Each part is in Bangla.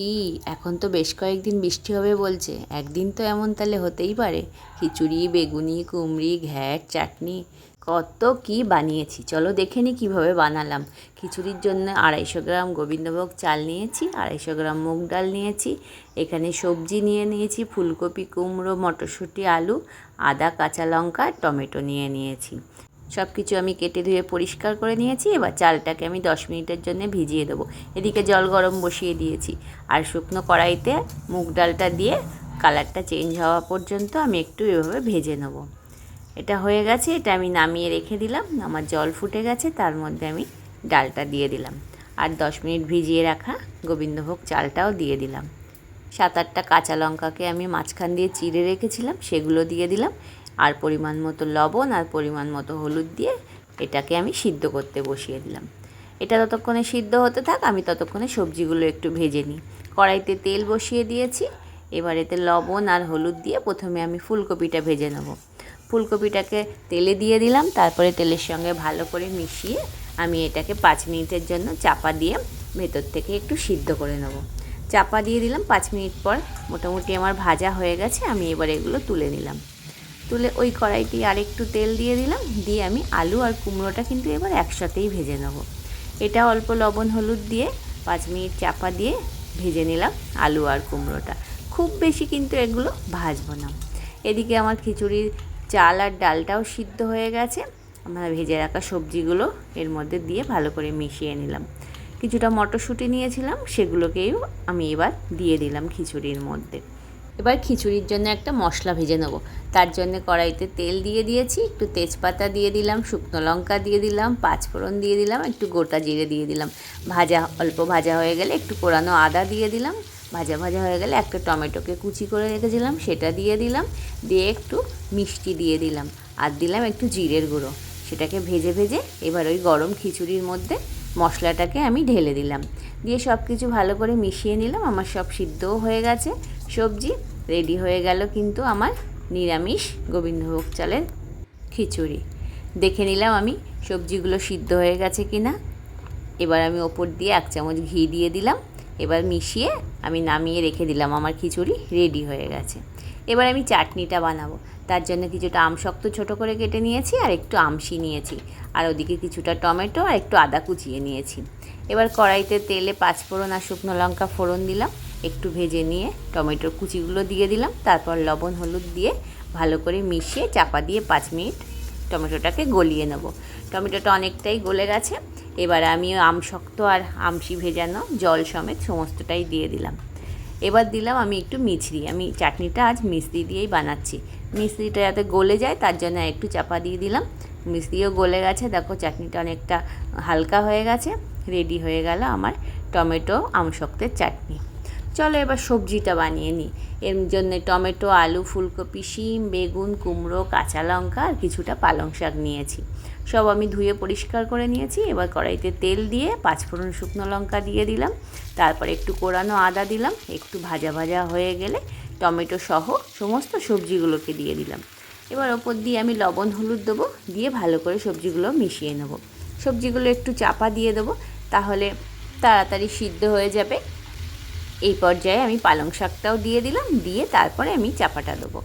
কি? এখন তো বেশ কয়েকদিন বৃষ্টি হবে বলছে। একদিন তো এমন তাহলে হতেই পারে। খিচুড়ি, বেগুনি, কুমড়ি, ঘ্যাট, চাটনি, কত কি বানিয়েছি। চলো দেখে নি কীভাবে বানালাম। খিচুড়ির জন্য আড়াইশো গ্রাম গোবিন্দভোগ চাল নিয়েছি, আড়াইশো গ্রাম মুগ ডাল নিয়েছি, এখানে সবজি নিয়ে নিয়েছি, ফুলকপি, কুমড়ো, মটরশুঁটি, আলু, আদা, কাঁচা লঙ্কা, টমেটো নিয়ে নিয়েছি। সব কিছু আমি কেটে ধুয়ে পরিষ্কার করে নিয়েছি। এবার চালটাকে আমি দশ মিনিটের জন্য ভিজিয়ে দেবো। এদিকে জল গরম বসিয়ে দিয়েছি। আর শুকনো কড়াইতে মুগ ডালটা দিয়ে কালারটা চেঞ্জ হওয়া পর্যন্ত আমি একটু এভাবে ভেজে নেব। এটা হয়ে গেছে, এটা আমি নামিয়ে রেখে দিলাম। আমার জল ফুটে গেছে, তার মধ্যে আমি ডালটা দিয়ে দিলাম। আর দশ মিনিট ভিজিয়ে রাখা গোবিন্দভোগ চালটাও দিয়ে দিলাম। সাত আটটা কাঁচা লঙ্কাকে আমি মাঝখান দিয়ে চিড়ে রেখেছিলাম, সেগুলো দিয়ে দিলাম। আর পরিমাণ মতো লবণ আর পরিমাণ মতো হলুদ দিয়ে এটাকে আমি সিদ্ধ করতে বসিয়ে দিলাম। এটা ততক্ষণে সিদ্ধ হতে থাক, আমি ততক্ষণে সবজিগুলো একটু ভেজে নিই। কড়াইতে তেল বসিয়ে দিয়েছি। এবার এতে লবণ আর হলুদ দিয়ে প্রথমে আমি ফুলকপিটা ভেজে নেব। ফুলকপিটাকে তেলে দিয়ে দিলাম, তারপরে তেলের সঙ্গে ভালো করে মিশিয়ে আমি এটাকে পাঁচ মিনিটের জন্য চাপা দিয়ে ভেতর থেকে একটু সিদ্ধ করে নেব। চাপা দিয়ে দিলাম পাঁচ মিনিট পর। মোটামুটি আমার ভাজা হয়ে গেছে, আমি এবার এগুলো তুলে নিলাম। তুলে ওই কড়াইটি আরেকটু তেল দিয়ে দিলাম। দিয়ে আমি আলু আর কুমড়োটা কিন্তু এবার একসাথেই ভেজে নেব। এটা অল্প লবণ হলুদ দিয়ে পাঁচ মিনিট চাপা দিয়ে ভেজে নিলাম আলু আর কুমড়োটা। খুব বেশি কিন্তু এগুলো ভাজবো না। এদিকে আমার খিচুড়ির চাল আর ডালটাও সিদ্ধ হয়ে গেছে। আমরা ভেজে রাখা সবজিগুলো এর মধ্যে দিয়ে ভালো করে মিশিয়ে নিলাম। কিছুটা মটরশুঁটি নিয়েছিলাম, সেগুলোকেও আমি এবার দিয়ে দিলাম খিচুড়ির মধ্যে। এবার খিচুড়ির জন্য একটা মশলা ভেজে নেব। তার জন্য কড়াইতে তেল দিয়ে দিয়েছি, একটু তেজপাতা দিয়ে দিলাম, শুকনো লঙ্কা দিয়ে দিলাম, পাঁচফোড়ন দিয়ে দিলাম, একটু গোটা জিরে দিয়ে দিলাম। ভাজা, অল্প ভাজা হয়ে গেলে একটু কোরানো আদা দিয়ে দিলাম। ভাজা ভাজা হয়ে গেলে একটা টমেটোকে কুচি করে রেখেছিলাম, সেটা দিয়ে দিলাম। দিয়ে একটু মিষ্টি দিয়ে দিলাম। আর দিলাম একটু জিরের গুঁড়ো। সেটাকে ভেজে ভেজে এবার ওই গরম খিচুড়ির মধ্যে মশলাটাকে আমি ঢেলে দিলাম। দিয়ে সব কিছু ভালো করে মিশিয়ে নিলাম, আমার সব সিদ্ধও হয়ে গেছে। সবজি রেডি হয়ে গেল কিন্তু আমার নিরামিষ গোবিন্দভোগ চালের খিচুড়ি। দেখে নিলাম আমি সবজিগুলো সিদ্ধ হয়ে গেছে কি না এবার আমি ওপর দিয়ে এক চামচ ঘি দিয়ে দিলাম। এবার মিশিয়ে আমি নামিয়ে রেখে দিলাম, আমার খিচুড়ি রেডি হয়ে গেছে। এবার আমি চাটনিটা বানাবো। তার জন্য কিছুটা আম শক্ত ছোটো করে কেটে নিয়েছি আর একটু আমশি নিয়েছি। আর ওদিকে কিছুটা টমেটো আর একটু আদা কুচিয়ে নিয়েছি। এবার কড়াইতে তেলে পাঁচফোড়ন আর শুকনো লঙ্কা ফোড়ন দিলাম। একটু ভেজে নিয়ে টমেটোর কুচিগুলো দিয়ে দিলাম। তারপর লবণ, হলুদ দিয়ে ভালো করে মিশিয়ে চাপা দিয়ে পাঁচ মিনিট টমেটোটাকে গলিয়ে নেব। টমেটোটা অনেকটাই গলে গেছে। এবার আমি আম শক্ত আর আমশি ভেজানো জল সমেত সমস্তটাই দিয়ে দিলাম। এবার দিলাম আমি একটু মিছরি, আমি চাটনিটা আজ মিছরি দিয়েই বানাচ্ছি। মিছরিটা যাতে গলে যায় তার জন্য একটু চাপা দিয়ে দিলাম। মিছরিও গলে গেছে, দেখো চাটনিটা অনেকটা হালকা হয়ে গেছে রেডি হয়ে গেল আমার টমেটো আমশক্তের চাটনি। চলো এবার সবজিটা বানিয়ে নিই। এর জন্য টমেটো, আলু, ফুলকপি, শিম, বেগুন, কুমড়ো, কাঁচা লঙ্কা আর কিছুটা পালং শাক নিয়েছি। সব আমি ধুয়ে পরিষ্কার করে নিয়েছি। এবার কড়াইতে তেল দিয়ে পাঁচফোড়ন শুকনো লঙ্কা দিয়ে দিলাম। তারপর একটু কোরানো আদা দিলাম। একটু ভাজা ভাজা হয়ে গেলে টমেটো সহ সমস্ত সবজিগুলোকে দিয়ে দিলাম। এবার ওপর দিয়ে আমি লবণ হলুদ দেবো। দিয়ে ভালো করে সবজিগুলো মিশিয়ে নেব। সবজিগুলো একটু চাপা দিয়ে দেবো। তাহলে তাড়াতাড়ি সিদ্ধ হয়ে যাবে। এই পর্যায়ে আমি পালং শাকটাও দিয়ে দিলাম। দিয়ে তারপরে আমি চাপাটা দেবো।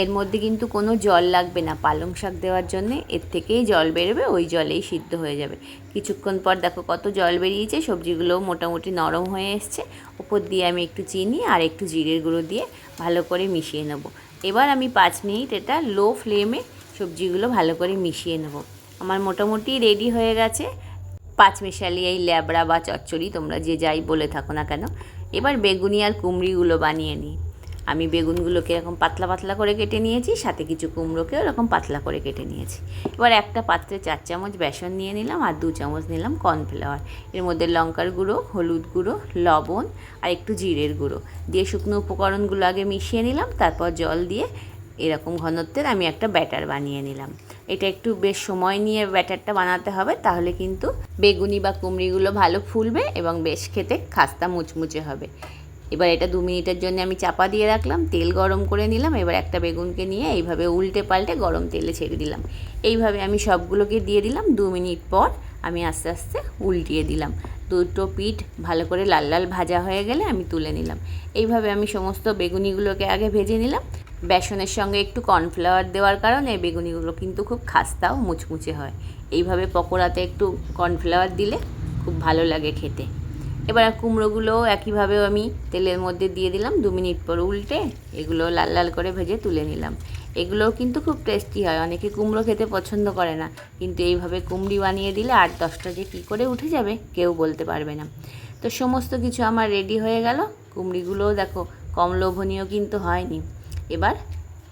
এর মধ্যে কিন্তু কোনো জল লাগবে না। পালং শাক দেওয়ার জন্য এর থেকেই জল বেরোবে, ওই জলেই সিদ্ধ হয়ে যাবে। কিছুক্ষণ পর দেখো কত জল বেরিয়েছে, সবজিগুলোও মোটামুটি নরম হয়ে এসছে। ওপর দিয়ে আমি একটু চিনি আর একটু জিরের গুঁড়ো দিয়ে ভালো করে মিশিয়ে নেব। এবার আমি পাঁচ মিনিট এটা লো ফ্লেমে সবজিগুলো ভালো করে মিশিয়ে নেব। আমার মোটামুটি রেডি হয়ে গেছে। পাঁচ মেশালি এই ল্যাবড়া বা চচ্চড়ি, তোমরা যে যাই বলে থাকো না কেন। এবার বেগুনি আর কুমড়িগুলো বানিয়ে নিই। আমি বেগুনগুলোকে এরকম পাতলা পাতলা করে কেটে নিয়েছি, সাথে কিছু কুমড়োকেও এরকম পাতলা করে কেটে নিয়েছি। এবার একটা পাত্রে চার চামচ বেসন নিয়ে নিলাম আর দু চামচ নিলাম কর্নফ্লাওয়ার। এর মধ্যে লঙ্কার গুঁড়ো, হলুদ গুঁড়ো, লবণ আর একটু জিরের গুঁড়ো। দিয়ে শুকনো উপকরণগুলো আগে মিশিয়ে নিলাম, তারপর জল দিয়ে এরকম ঘনত্বের আমি একটা ব্যাটার বানিয়ে নিলাম। এটা একটু বেশ সময় নিয়ে ব্যাটারটা বানাতে হবে, তাহলে কিন্তু বেগুনি বা কুমড়িগুলো ভালো ফুলবে এবং বেশ খেতে খাস্তা মুচমুচে হবে। এবার এটা দু মিনিটের জন্য আমি চাপা দিয়ে রাখলাম, তেল গরম করে নিলাম, এবার একটা বেগুনকে নিয়ে এইভাবে উল্টে পাল্টে গরম তেলে ছেড়ে দিলাম। এইভাবে আমি সবগুলোকে দিয়ে দিলাম, দু মিনিট পর আমি আস্তে আস্তে উল্টিয়ে দিলাম। দুটো পিঠ ভালো করে লাল লাল ভাজা হয়ে গেলে আমি তুলে নিলাম। এইভাবে আমি সমস্ত বেগুনিগুলোকে আগে ভেজে নিলাম। বেসনের সঙ্গে একটু কর্নফ্লাওয়ার দেওয়ার কারণে বেগুনিগুলো কিন্তু খুব খাস্তাও মুচমুচে হয়। এইভাবে পকোড়াতে একটু কর্নফ্লাওয়ার দিলে খুব ভালো লাগে খেতে। এবার কুমড়োগুলোও একইভাবে আমি তেলের মধ্যে দিয়ে দিলাম, দু মিনিট পর উল্টে এগুলো লাল লাল করে ভেজে তুলে নিলাম। এগুলোও কিন্তু খুব টেস্টি হয়, অনেকে কুমড়ো খেতে পছন্দ করে না, কিন্তু এইভাবে কুমড়ি বানিয়ে দিলে আট দশটা যে কী করে উঠে যাবে কেউ বলতে পারবে না। তো সমস্ত কিছু আমার রেডি হয়ে গেল, কুমড়িগুলোও দেখো কম লোভনীয় কিন্তু হয়নি। এবার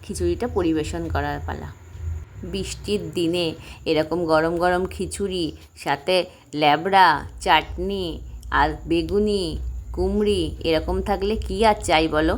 খিচুড়িটা পরিবেশন করার পালা। বৃষ্টির দিনে এরকম গরম গরম খিচুড়ি, সাথে ল্যাবড়া, চাটনি আর বেগুনি কুমড়ি এরকম থাকলে কী আর চাই বলো?